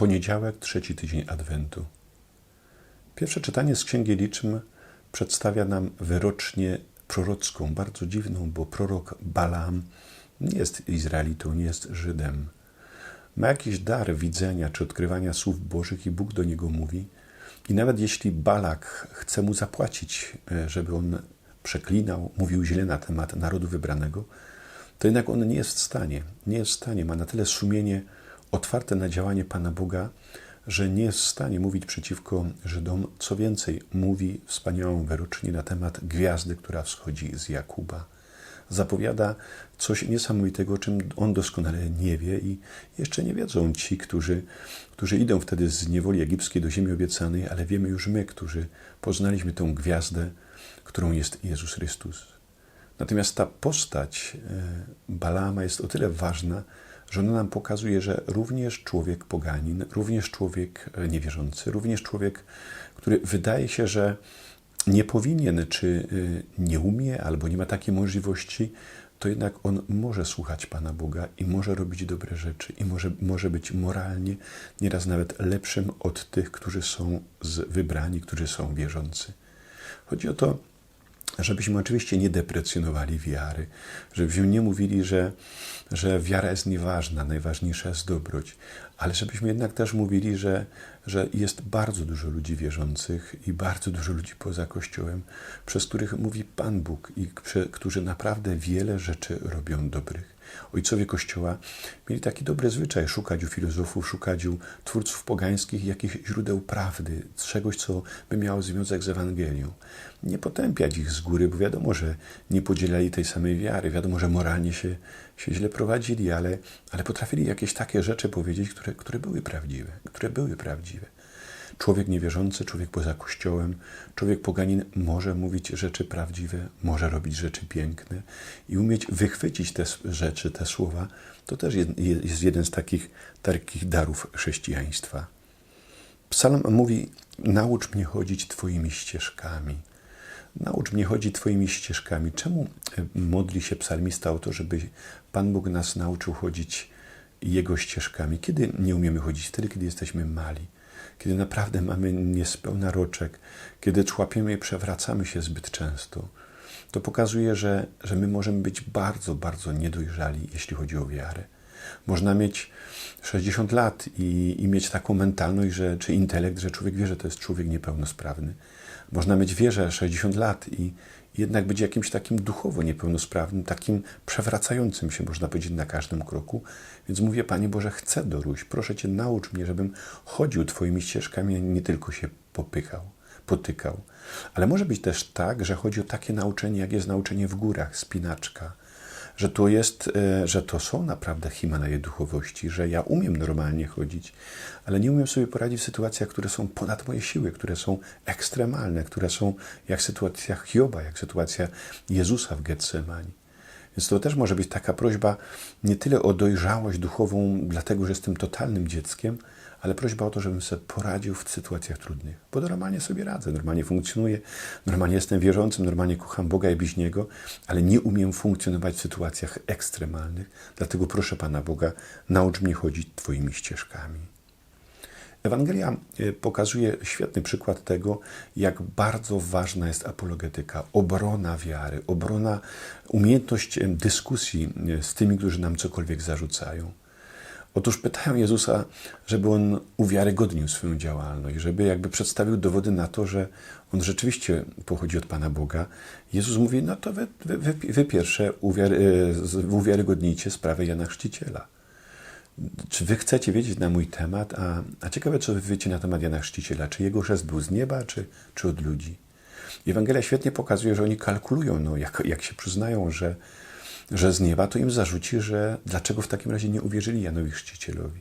Poniedziałek, trzeci tydzień Adwentu. Pierwsze czytanie z Księgi Liczm przedstawia nam wyrocznie prorocką, bardzo dziwną, bo prorok Balaam nie jest Izraelitą, nie jest Żydem. Ma jakiś dar widzenia czy odkrywania słów Bożych i Bóg do niego mówi. I nawet jeśli Balak chce mu zapłacić, e, żeby on przeklinał, mówił źle na temat narodu wybranego, to jednak on nie jest w stanie. Nie jest w stanie, ma na tyle sumienie otwarte na działanie Pana Boga, że nie jest w stanie mówić przeciwko Żydom. Co więcej, mówi wspaniałą wyrocznie na temat gwiazdy, która wschodzi z Jakuba. Zapowiada coś niesamowitego, czym on doskonale nie wie i jeszcze nie wiedzą ci, którzy, którzy idą wtedy z niewoli egipskiej do ziemi obiecanej, ale wiemy już my, którzy poznaliśmy tę gwiazdę, którą jest Jezus Chrystus. Natomiast ta postać e, Balama jest o tyle ważna, że ona nam pokazuje, że również człowiek poganin, również człowiek e, niewierzący, również człowiek, który wydaje się, że nie powinien, czy e, nie umie, albo nie ma takiej możliwości, to jednak on może słuchać Pana Boga i może robić dobre rzeczy, i może, może być moralnie nieraz nawet lepszym od tych, którzy są z wybrani, którzy są wierzący. Chodzi o to, żebyśmy oczywiście nie deprecjonowali wiary, żebyśmy nie mówili, że, że wiara jest nieważna, najważniejsza jest dobroć, ale żebyśmy jednak też mówili, że, że jest bardzo dużo ludzi wierzących i bardzo dużo ludzi poza Kościołem, przez których mówi Pan Bóg i którzy naprawdę wiele rzeczy robią dobrych. Ojcowie Kościoła mieli taki dobry zwyczaj szukać u filozofów, szukać u twórców pogańskich jakichś źródeł prawdy, czegoś, co by miało związek z Ewangelią. Nie potępiać ich z góry, bo wiadomo, że nie podzielali tej samej wiary, wiadomo, że moralnie się, się źle prowadzili, ale, ale potrafili jakieś takie rzeczy powiedzieć, które, które były prawdziwe, które były prawdziwe. Człowiek niewierzący, człowiek poza Kościołem, człowiek poganin może mówić rzeczy prawdziwe, może robić rzeczy piękne i umieć wychwycić te rzeczy, te słowa, to też jest jeden z takich, takich darów chrześcijaństwa. Psalm mówi: Naucz mnie chodzić Twoimi ścieżkami. Naucz mnie chodzić Twoimi ścieżkami. Czemu e, modli się psalmista o to, żeby Pan Bóg nas nauczył chodzić Jego ścieżkami? Kiedy nie umiemy chodzić? Wtedy, kiedy jesteśmy mali kiedy naprawdę mamy niespełna roczek, kiedy człapiemy i przewracamy się zbyt często, to pokazuje, że, że my możemy być bardzo, bardzo niedojrzali, jeśli chodzi o wiarę. Można mieć 60 lat i, i mieć taką mentalność, że, czy intelekt, że człowiek wie, że to jest człowiek niepełnosprawny. Można mieć wierze 60 lat i, jednak być jakimś takim duchowo niepełnosprawnym, takim przewracającym się, można powiedzieć, na każdym kroku. Więc mówię, Panie Boże, chcę doróść. Proszę Cię, naucz mnie, żebym chodził Twoimi ścieżkami, a nie tylko się popychał, potykał. Ale może być też tak, że chodzi o takie nauczenie, jak jest nauczenie w górach, spinaczka, że to jest, e, że to są naprawdę Himalaje duchowości, że ja umiem normalnie chodzić, ale nie umiem sobie poradzić w sytuacjach, które są ponad moje siły, które są ekstremalne, które są jak sytuacja Hioba, jak sytuacja Jezusa w Getsemani. Więc to też może być taka prośba nie tyle o dojrzałość duchową, dlatego że jestem totalnym dzieckiem, ale prośba o to, żebym sobie poradził w sytuacjach trudnych, bo normalnie sobie radzę, normalnie funkcjonuję, normalnie jestem wierzącym, normalnie kocham Boga i bliźniego, ale nie umiem funkcjonować w sytuacjach ekstremalnych. Dlatego proszę Pana Boga, naucz mnie chodzić Twoimi ścieżkami. Ewangelia e, pokazuje świetny przykład tego, jak bardzo ważna jest apologetyka, obrona wiary, obrona, umiejętność dyskusji e, z tymi, którzy nam cokolwiek zarzucają. Otóż pytają Jezusa, żeby on uwiarygodnił swoją działalność, żeby jakby przedstawił dowody na to, że on rzeczywiście pochodzi od Pana Boga. Jezus mówi: No to wy, wy, wy pierwsze uwiary, e, uwiarygodnijcie sprawę Jana Chrzciciela. Czy wy chcecie wiedzieć na mój temat? A, a ciekawe, co wy wiecie na temat Jana Chrzciciela. Czy jego chrzest był z nieba, czy, czy od ludzi? Ewangelia świetnie pokazuje, że oni kalkulują, no, jak, jak się przyznają, że że z nieba, to im zarzuci, że dlaczego w takim razie nie uwierzyli Janowi Chrzcicielowi.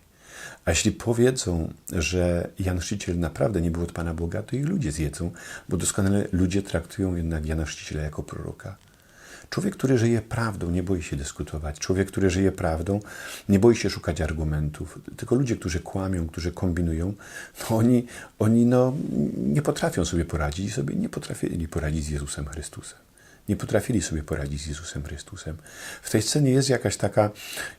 A jeśli powiedzą, że Jan Chrzciciel naprawdę nie był od Pana Boga, to ich ludzie zjedzą, bo doskonale ludzie traktują jednak Jana Chrzciciela jako proroka. Człowiek, który żyje prawdą, nie boi się dyskutować. Człowiek, który żyje prawdą, nie boi się szukać argumentów. Tylko ludzie, którzy kłamią, którzy kombinują, no oni, oni no, nie potrafią sobie poradzić i sobie nie potrafili poradzić z Jezusem Chrystusem. Nie potrafili sobie poradzić z Jezusem Chrystusem. W tej scenie jest jakaś taka,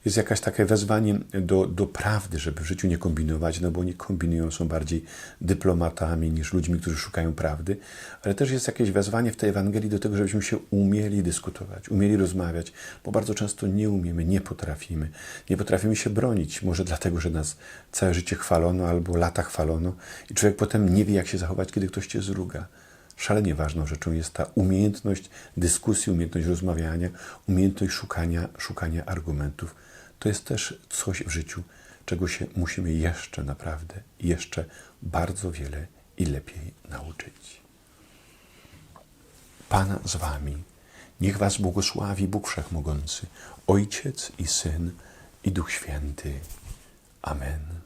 jest jakaś takie wezwanie do, do prawdy, żeby w życiu nie kombinować, no bo oni kombinują, są bardziej dyplomatami niż ludźmi, którzy szukają prawdy, ale też jest jakieś wezwanie w tej Ewangelii do tego, żebyśmy się umieli dyskutować, umieli rozmawiać, bo bardzo często nie umiemy, nie potrafimy. Nie potrafimy się bronić, może dlatego, że nas całe życie chwalono albo lata chwalono i człowiek potem nie wie, jak się zachować, kiedy ktoś cię zruga. Szalenie ważną rzeczą jest ta umiejętność dyskusji, umiejętność rozmawiania, umiejętność szukania, szukania argumentów. To jest też coś w życiu, czego się musimy jeszcze naprawdę, jeszcze bardzo wiele i lepiej nauczyć. Pan z wami. Niech was błogosławi Bóg Wszechmogący, Ojciec i Syn i Duch Święty. Amen.